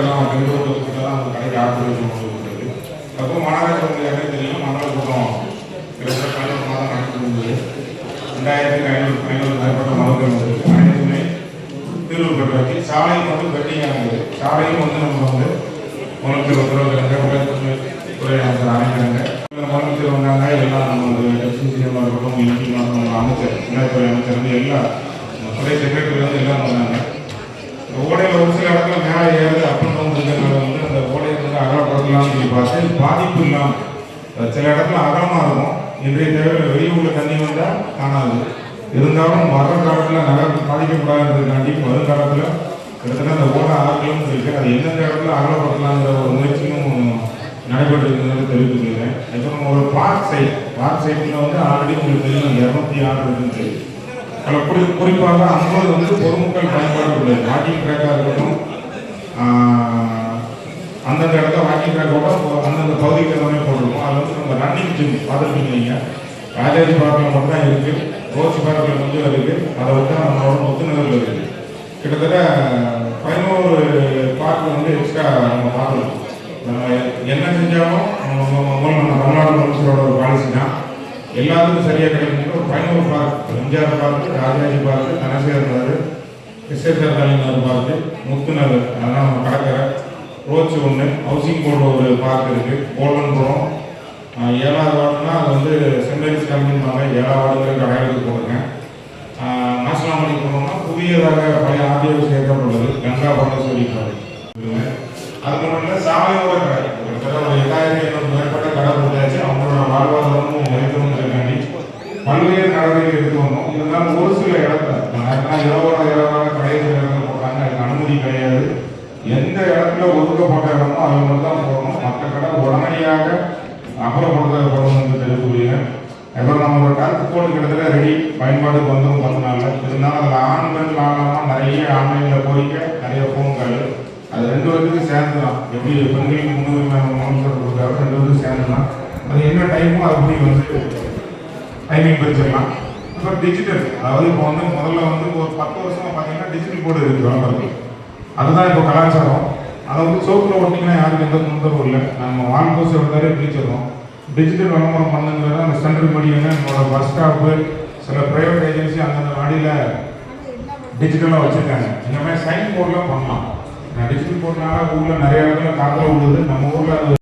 எல்லாம் பெங்களூர்ல கொடுத்தா தான் அந்த கடைக்கு ஆட்கள் கொடுத்தது அப்போ மாநகராட்சி யாருமே தெரியும்? மண்டல கூட்டம் கிட்டத்தட்ட பதினொரு மாதம் நடந்து இருந்தது ரெண்டாயிரத்தி ஐநூறு ஐநூறு மேற்பட்ட மலர்கள் வந்திருக்கு அனைத்துமே தீர்வு பெற்றாச்சு சாலையும் வந்து பெட்டிங் ஆகுது. சாலையும் வந்து நம்ம வந்து மனுக்கள் உத்தரவுகிறாங்க துறை அமைச்சர் அமைக்கிறாங்க முதலமைச்சர் வந்தாங்க எல்லாம் நம்ம வந்து எஃப்சிசிஎம் இருக்கட்டும் எம்பி அமைச்சர் இணையத்துறை அமைச்சர் வந்து எல்லாம் துறை செக்ரட்டரி வந்து எல்லாம் வந்தாங்க. இந்த ஓடையில் ஒரு சில இடத்துல அப்படின்னு வந்து அந்த ஓடையை வந்து அகலப்படுத்தலாம்னு சொல்லி பார்த்து பாதிப்பு இல்லாமல் சில இடத்துல அகலமாக இருக்கும். இன்றைய தேவையில் வெளியூரில் தண்ணி வந்தால் காணாது. இருந்தாலும் வர்ற காலத்தில் நகரம் பாதிக்கக்கூடாதுன்றதுக்காண்டி வருங்காலத்தில் கிட்டத்தட்ட அந்த ஓட ஆகலும் இருக்கு அது எந்தெந்த இடத்துல அகலப்படுத்தலாங்கிற ஒரு முயற்சியும் நடைபெற்று இருக்கிறது தெரிவித்துக்கிறேன் இப்போ நம்ம ஒரு பார்க் சைட் பார்க் சைட்டில் வந்து ஆல்ரெடி உங்களுக்கு தெரியும் இரநூத்தி ஆறு இருக்குன்னு தெரியும். அதில் குறி குறிப்பாக ஐம்பது வந்து பொதுமக்கள் பயன்பாடு உள்ளது. வாக்கிங் ட்ராக்காக இருக்கட்டும் அந்தந்த இடத்துல வாக்கிங் ட்ராக்கோட அந்தந்த பகுதிக்கு எல்லாமே போட்டிருக்கோம் அதில் வந்து நம்ம ரன்னிங் ஜிம் பார்த்துருக்கீங்க நீங்கள் ராஜாஜி பார்க்கில் மட்டும் தான் இருக்குது ரோசி பார்க்கில் கொஞ்சம் இருக்குது அதை வந்து நம்மளோட முத்துநகரில் இருக்குது கிட்டத்தட்ட பதினோரு பார்க் வந்து எக்ஸ்ட்ரா நம்ம பார்க்கலாம் நம்ம என்ன செஞ்சாலும் நம்ம நம்ம தமிழ்நாடு முதலமைச்சரோட ஒரு பாலிசி தான். எல்லாத்துக்கும் சரியாக கிடைக்கும் ஒரு பதினோரு park MGR park Rajaji park Dhanasekar Nagar தலைநகர் பார்க்கு முத்துநகர் நம்ம கடற்கரை. ரோச்சு ஒன்று ஹவுசிங் போர்டு ஒரு பார்க் இருக்குது கோல்டன்புரம் ஏழாவது வார்டுனா அது வந்து சென்ட் கம்பெனிப்பாங்க ஏழாவது வார்டுக்கு அடையாளத்துக்கு போட்டிருக்கேன் மாசலாமணி போனோம்னா புதியதாக பழைய ஆடியோ சேர்க்கப்பட்டுள்ளது கங்கா பரமேஸ்வரி கடை அது மட்டும் இல்லை சாலையோர கடை கிட்டத்தட்ட ஒரு எட்டாயிரத்தி ஐநூறு மேற்பட்ட கடை போட்டாச்சு அவங்களோட வாழ்வாதாரமும் உயர்த்தணுங்கிறதுக்காண்டி பல்வேறு நடவடிக்கை எடுத்து வந்தோம் இருந்தாலும் ஒரு சில இடத்துல நான் இரவோட இரவாக கடைசி இடத்துல போட்டாங்க அதுக்கு அனுமதி கிடையாது எந்த இடத்துல ஒதுக்கப்பட்ட இடமோ அது மட்டும் தான் போடணும் மற்ற கடை உடனடியாக அப்புறப்படுத்தப்படும் என்று இப்போ அப்புறம் நம்மளோட கருத்து கோடு கிட்டத்தட்ட ரெடி பயன்பாட்டுக்கு வந்தோம் பத்து நாளில் இருந்தாலும் அதில் ஆண் பெண் நிறைய ஆன்லைனில் கோரிக்கை நிறைய ஃபோன் அது ரெண்டு பேருக்கு சேர்ந்து தான் எப்படி பெண்களுக்கு முன்னுரிமை முதலமைச்சர் கொடுத்தாரு ரெண்டு பேருக்கு சேர்ந்து தான் அது என்ன டைமோ அப்படி வந்து டைமிங் பிரிச்சிடலாம் அப்புறம் டிஜிட்டல் அதாவது இப்போ வந்து முதல்ல வந்து ஒரு பத்து வருஷமாக பார்த்தீங்கன்னா டிஜிட்டல் போர்டு இருக்குது விளம்பரத்தில் அதுதான் இப்போ கலாச்சாரம். அதை வந்து சோப்பில் ஓட்டிங்கன்னா யாருக்கும் எந்த தொந்தரவும் இல்லை. நம்ம வால் போஸ் எடுத்தாலே பிரிச்சிடறோம் டிஜிட்டல் விளம்பரம் பண்ணுங்கிறத அந்த சென்ட்ரல் மீடியாவில் நம்மளோட பஸ் ஸ்டாப்பு சில ப்ரைவேட் ஏஜென்சி அந்தந்த வாடியில் டிஜிட்டலாக வச்சுருக்காங்க. இந்த மாதிரி சைன் போர்டெலாம் பண்ணலாம். டிஜிட்டல் போர்ட்னால ஊரில் நிறைய இடத்துல காக்கில் விழுது நம்ம ஊரில் அது